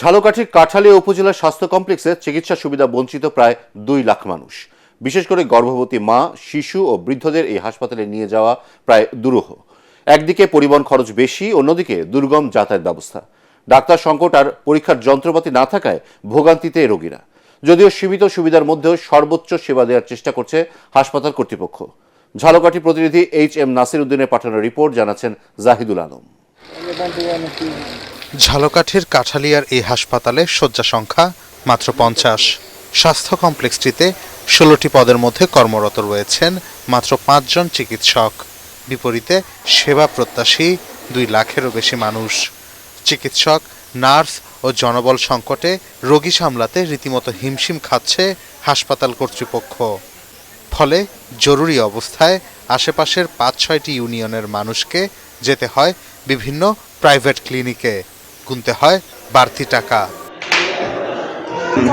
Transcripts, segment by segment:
ঝালকাঠির কাঠালিয়া উপজেলা স্বাস্থ্য কমপ্লেক্সে চিকিৎসা সুবিধা বঞ্চিত প্রায় দুই লাখ মানুষ। বিশেষ করে গর্ভবতী মা, শিশু ও বৃদ্ধদের এই হাসপাতালে নিয়ে যাওয়া প্রায় দুরূহ। একদিকে পরিবহন খরচ বেশি, অন্যদিকে দুর্গম যাতায়াত ব্যবস্থা। ডাক্তার সংকট আর পরীক্ষার যন্ত্রপাতি না থাকায় ভোগান্তিতে রোগীরা। যদিও সীমিত সুবিধার মধ্যেও সর্বোচ্চ সেবা দেওয়ার চেষ্টা করছে হাসপাতাল কর্তৃপক্ষ। ঝালকাঠি প্রতিনিধি এইচ এম নাসির উদ্দিনের পাঠানো রিপোর্ট জানাচ্ছেন জাহিদুল আলম। ঝালকাঠির কাঠালিয়ার এই হাসপাতালে শয্যা সংখ্যা মাত্র পঞ্চাশ। স্বাস্থ্য কমপ্লেক্সটিতে ষোলোটি পদের মধ্যে কর্মরত রয়েছেন মাত্র পাঁচজন চিকিৎসক। বিপরীতে সেবা প্রত্যাশী দুই লাখেরও বেশি মানুষ। চিকিৎসক, নার্স ও জনবল সংকটে রোগী সামলাতে রীতিমতো হিমশিম খাচ্ছে হাসপাতাল কর্তৃপক্ষ। ফলে জরুরি অবস্থায় আশেপাশের পাঁচ ছয়টি ইউনিয়নের মানুষকে যেতে হয় বিভিন্ন প্রাইভেট ক্লিনিকে। গুনতে হয় বাড়তি টাকা।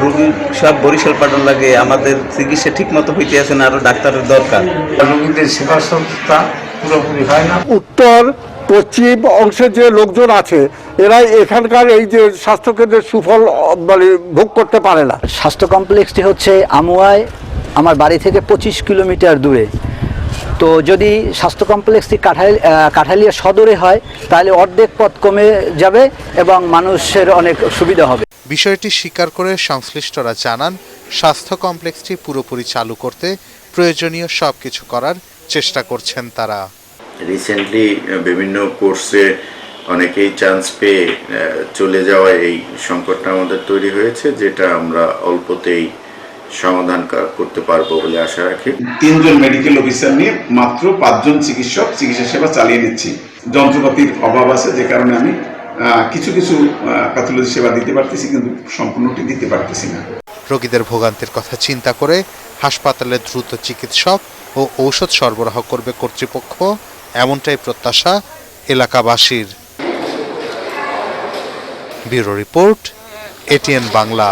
রোগী সব বরিশাল পাঠান লাগে আমাদের চিকিৎসা ঠিক মতো হইতে আছে না আরও ডাক্তারের দরকার। রোগীদের সেবা সংস্থা পুরোপুরি হয় না। উত্তর পশ্চিম অংশের যে লোকজন আছে এরা এখানকার এই যে স্বাস্থ্যকেন্দ্রের সুফল মানে ভোগ করতে পারে না। স্বাস্থ্য কমপ্লেক্সটি হচ্ছে আমুয়ায় আমার বাড়ি থেকে পঁচিশ কিলোমিটার দূরে। তো যদি স্বাস্থ্য কমপ্লেক্সটি কাঠাল কাঠালিয়া সদরে হয় তাহলে অর্ধেক পথ কমে যাবে এবং মানুষের অনেক সুবিধা হবে। বিষয়টি স্বীকার করে সংশ্লিষ্টরা জানান স্বাস্থ্য কমপ্লেক্সটি পুরোপুরি চালু করতে প্রয়োজনীয় সব কিছু করার চেষ্টা করছেন তারা। রিসেন্টলি বিভিন্ন কোর্সে অনেকেই চান্স পেয়ে চলে যাওয়া এই সংকটটা আমাদের তৈরি হয়েছে যেটা আমরা অল্পতেই সমাধান করতে পারব বলে আশা রাখি। তিনজন মেডিকেল অফিসার নিয়ে মাত্র পাঁচজন চিকিৎসক চিকিৎসা সেবা চালিয়ে নিচ্ছি। যন্ত্রপাতির অভাব আছে যে কারণে আমি কিছু কিছু প্যাথোলজি সেবা দিতে পারতেছি কিন্তু সম্পূর্ণটি দিতে পারতেছি না। রোগীদের ভোগান্তির কথা চিন্তা করে হাসপাতালে দ্রুত চিকিৎসক ও ঔষধ সরবরাহ করবে কর্তৃপক্ষ এমনটাই প্রত্যাশা এলাকাবাসীর। Bureau report ATN Bangla.